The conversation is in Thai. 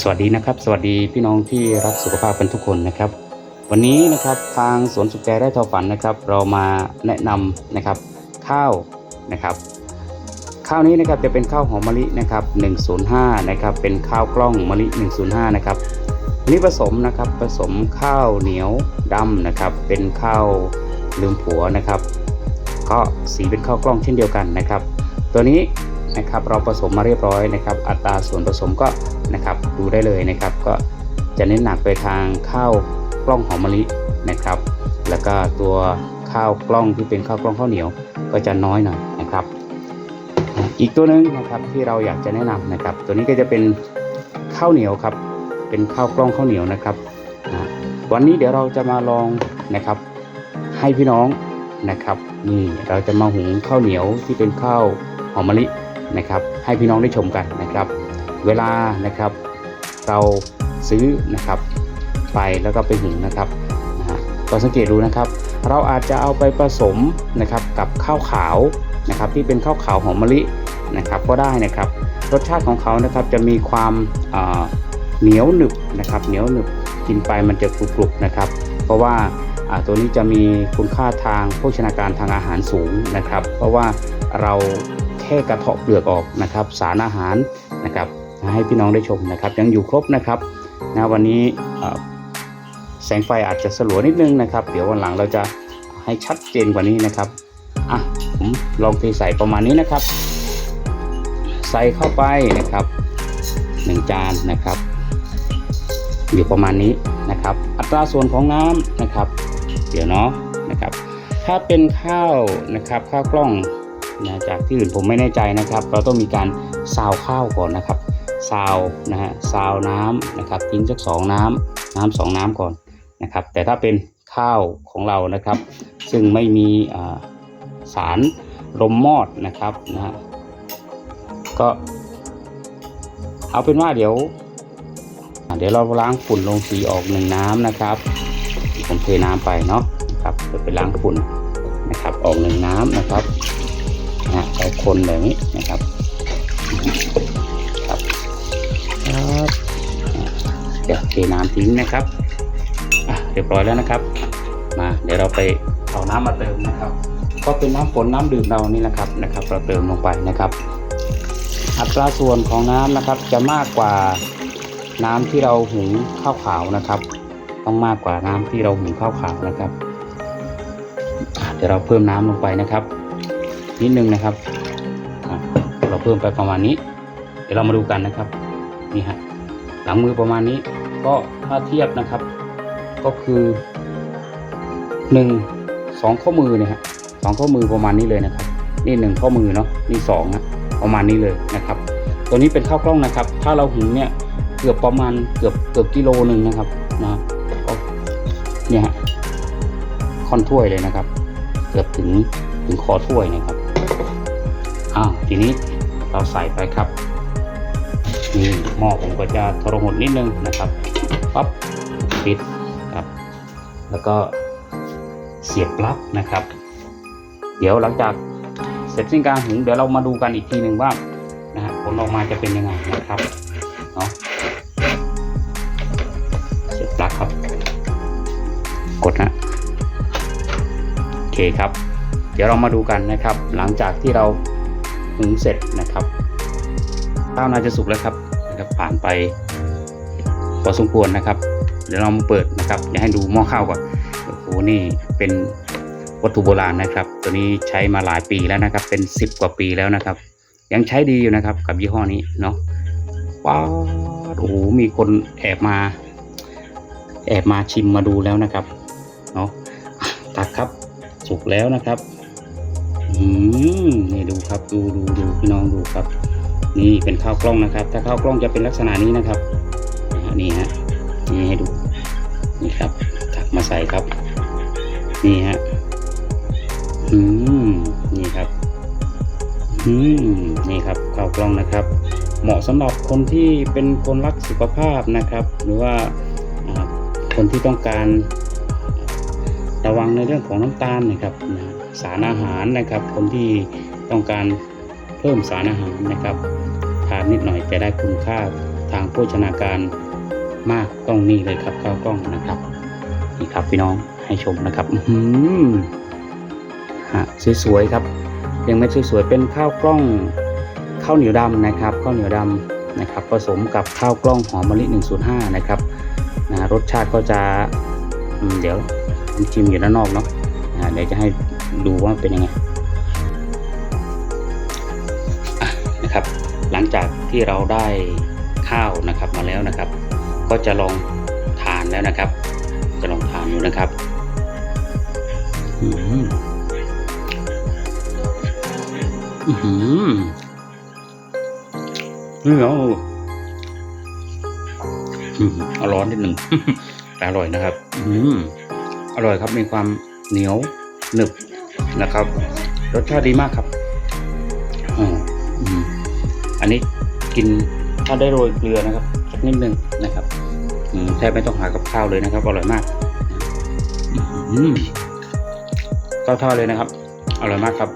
สวัสดีนะครับ สวัสดีพี่น้องที่รักสุขภาพกันทุกคนนะครับ วันนี้นะครับทางสวนสุขใจไร่ทอฝันนะครับ เรามาแนะนำนะครับข้าวนะครับข้าวนี้นะครับจะเป็นข้าวหอมมะลินะครับ105นะครับเป็นข้าวกล้องมะลิ 105นะครับนนี้ผสมนะครับผสมข้าวเหนียวดำนะครับ เป็นข้าวลืมผัวนะครับ ก็สีเป็นข้าวกล้องเช่นเดียวกันนะครับ ตัวนี้ นะครับ เราผสมมาเรียบร้อยนะครับ อัตราส่วนผสมก็นะครับดูได้เลยนะครับ ก็จะเน้นหนักไปทางข้าวกล้องหอมมะลินะครับ แล้วก็ตัวข้าวกล้องที่เป็นข้าวกล้องข้าวเหนียวก็จะน้อยหน่อยนะครับ อีกตัวหนึงนะครับที่เราอยากจะแนะนำนะครับ ตัวนี้ก็จะเป็นข้าวเหนียวครับ เป็นข้าวกล้องข้าวเหนียวนะครับ วันนี้เดี๋ยวเราจะมาลองนะครับ ให้พี่น้องนะครับนี่เราจะมาหุงข้าวเหนียวที่เป็นข้าวหอมมะลิ นะครับให้พี่น้องได้ชมกันนะครับ เวลานะครับเราซื้อนะครับไปแล้วก็ไปหุงนะครับนะฮะก็สังเกตดูนะครับ เราอาจจะเอาไปผสมนะครับกับข้าวขาวนะครับที่เป็นข้าวขาวหอมมะลินะครับก็ได้นะครับ รสชาติของเขานะครับจะมีความเหนียวหนึบนะครับเหนียวหนึบกินไปมันจะกรุบๆนะครับ เพราะว่าอ่าตัวนี้จะมีคุณค่าทางโภชนาการทางอาหารสูงนะครับ เพราะว่าเรา แค่กระเทาะเปลือกออกนะครับสารอาหารนะครับให้พี่น้องได้ชมนะครับ ยังอยู่ครบนะครับนะวันนี้แสงไฟอาจจะสลัวนิดนึงนะครับ เดี๋ยววันหลังเราจะให้ชัดเจนกว่านี้นะครับอะผมลองเทใส่ประมาณนี้นะครับ ใส่เข้าไปนะครับหนึ่งจานนะครับ อยู่ประมาณนี้นะครับ อัตราส่วนของน้ำนะครับ เดี๋ยวเนาะนะครับ ถ้าเป็นข้าวนะครับข้าวกล้อง นะจากที่อื่นผมไม่แน่ใจนะครับ เราต้องมีการซาวข้าวก่อนนะครับซาวนะฮะซาวน้ำนะครับทิ้งสักสองน้ำน้ำสองน้ำก่อนนะครับ แต่ถ้าเป็นข้าวของเรานะครับ ซึ่งไม่มีสารลมมอดนะครับนะฮะก็เอาเป็นว่าเดี๋ยว เดี๋ยวเราล้างฝุ่นลงสีออกหนึ่งน้ำนะครับผมเทน้ำไปเนาะนะครับเดี๋ยวไปล้างฝุ่นนะครับออกหนึ่งน้ำนะครับ นะฮะใส่คนแบบนี้นะครับครับครับเดี๋ยวเทน้ำทิ้งนะครับเรียบร้อยแล้วนะครับ มาเดี๋ยวเราไปเอาน้ำมาเติมนะครับ ก็เป็นน้ำฝนน้ำดื่มเรานี่แหละครับนะครับ เราเติมลงไปนะครับ อัตราส่วนของน้ำนะครับจะมากกว่าน้ำที่เราหุงข้าวขาวนะครับ ต้องมากกว่าน้ำที่เราหุงข้าวขาวนะครับเดี๋ยวเราเพิ่มน้ำลงไปนะครับ นิดนึงนะครับเราเพิ่มไปประมาณนี้ เดี๋ยวเรามาดูกันนะครับนี่ฮะหลังมือประมาณนี้ก็ถ้าเทียบนะครับ ก็คือหนึ่งสองข้อมือเนี่ยฮะสองข้อมือประมาณนี้เลยนะครับ นี่หนึ่งข้อมือเนาะนี่สองนะประมาณนี้เลยนะครับ ตัวนี้เป็นข้าวกล้องนะครับ ถ้าเราหุงเนี่ยเกือบประมาณเกือบเกือบกิโลหนึ่งนะครับนะเนี่ยฮะค่อนถ้วยเลยนะครับ เกือบถึงถึงคอถ้วยนะครับ อ้าวทีนี้เราใส่ไปครับนี่หม้อผมก็จะทรหดนิดนึงนะครับปั๊บปิดครับแล้วก็เสียบปลั๊กนะครับ เดี๋ยวหลังจากเสร็จสิ้นการหุงเดี๋ยวเรามาดูกันอีกทีหนึ่งว่านะฮะผลออกมาจะเป็นยังไงนะครับเนาะเสียบปลั๊กครับ กดนะโอเคครับ เดี๋ยวเรามาดูกันนะครับ หลังจากที่เรา หุงเสร็จนะครับข้าวน่าจะสุกแล้วครับนะครับ ผ่านไปพอสมควรนะครับ เดี๋ยวเรามาเปิดนะครับอยากให้ดูหม้อข้าวก่อนโอ้โหนี่เป็นวัตถุโบราณนะครับ ตัวนี้ใช้มาหลายปีแล้วนะครับ เป็น 10 กว่าปีแล้วนะครับ ยังใช้ดีอยู่นะครับ กับยี่ห้อนี้เนาะว้าวโอ้โหมีคนแอบมา แอบมาชิมมาดูแล้วนะครับเนาะอะตักครับสุกแล้วนะครับ อืมนี่ดูครับดูดูดูพี่น้องดูครับ นี่เป็นข้าวกล้องนะครับ ถ้าข้าวกล้องจะเป็นลักษณะนี้นะครับนี่ฮะนี่ให้ดูนี่ครับตักมาใส่ครับ นี่ฮะอืมนี่ครับอืมนี่ครับข้าวกล้องนะครับ เหมาะสำหรับคนที่เป็นคนรักสุขภาพนะครับ หรือว่าคนที่ต้องการระวังในเรื่องของน้ำตาลนะครับนะ สารอาหารนะครับ คนที่ต้องการเพิ่มสารอาหารนะครับทานนิดหน่อยจะได้คุณค่าทางโภชนาการมากต้องนี่เลยครับข้าวกล้องนะครับนี่ครับพี่น้องให้ชมนะครับอื้อหือฮะสวยๆครับยังไม่สวยๆเป็นข้าวกล้องข้าวเหนียวดำนะครับข้าวเหนียวดำนะครับ ผสมกับข้าวกล้องหอมมะลิ 105 นะครับนะรสชาติก็จะเดี๋ยวชิมอยู่ด้านนอกเนาะเดี๋ยวจะให้ ดูว่าเป็นยังไงนะครับ หลังจากที่เราได้ข้าวนะครับมาแล้วนะครับ ก็จะลองทานแล้วนะครับ จะลองทานดูนะครับอืมอื้อหือนี่เออืมเอาร้อนนิดหนึ่งแต่อร่อยนะครับ อืมอร่อยครับมีความเหนียวหนึบ นะครับ รสชาติดีมากครับอ๋ออันนี้กินถ้าได้โรยเกลือนะครับสักนิดนึงนะครับแทบไม่ต้องหากับข้าวเลยนะครับอร่อยมากอืมเข้าท่าเลยนะครับอร่อยมากครับ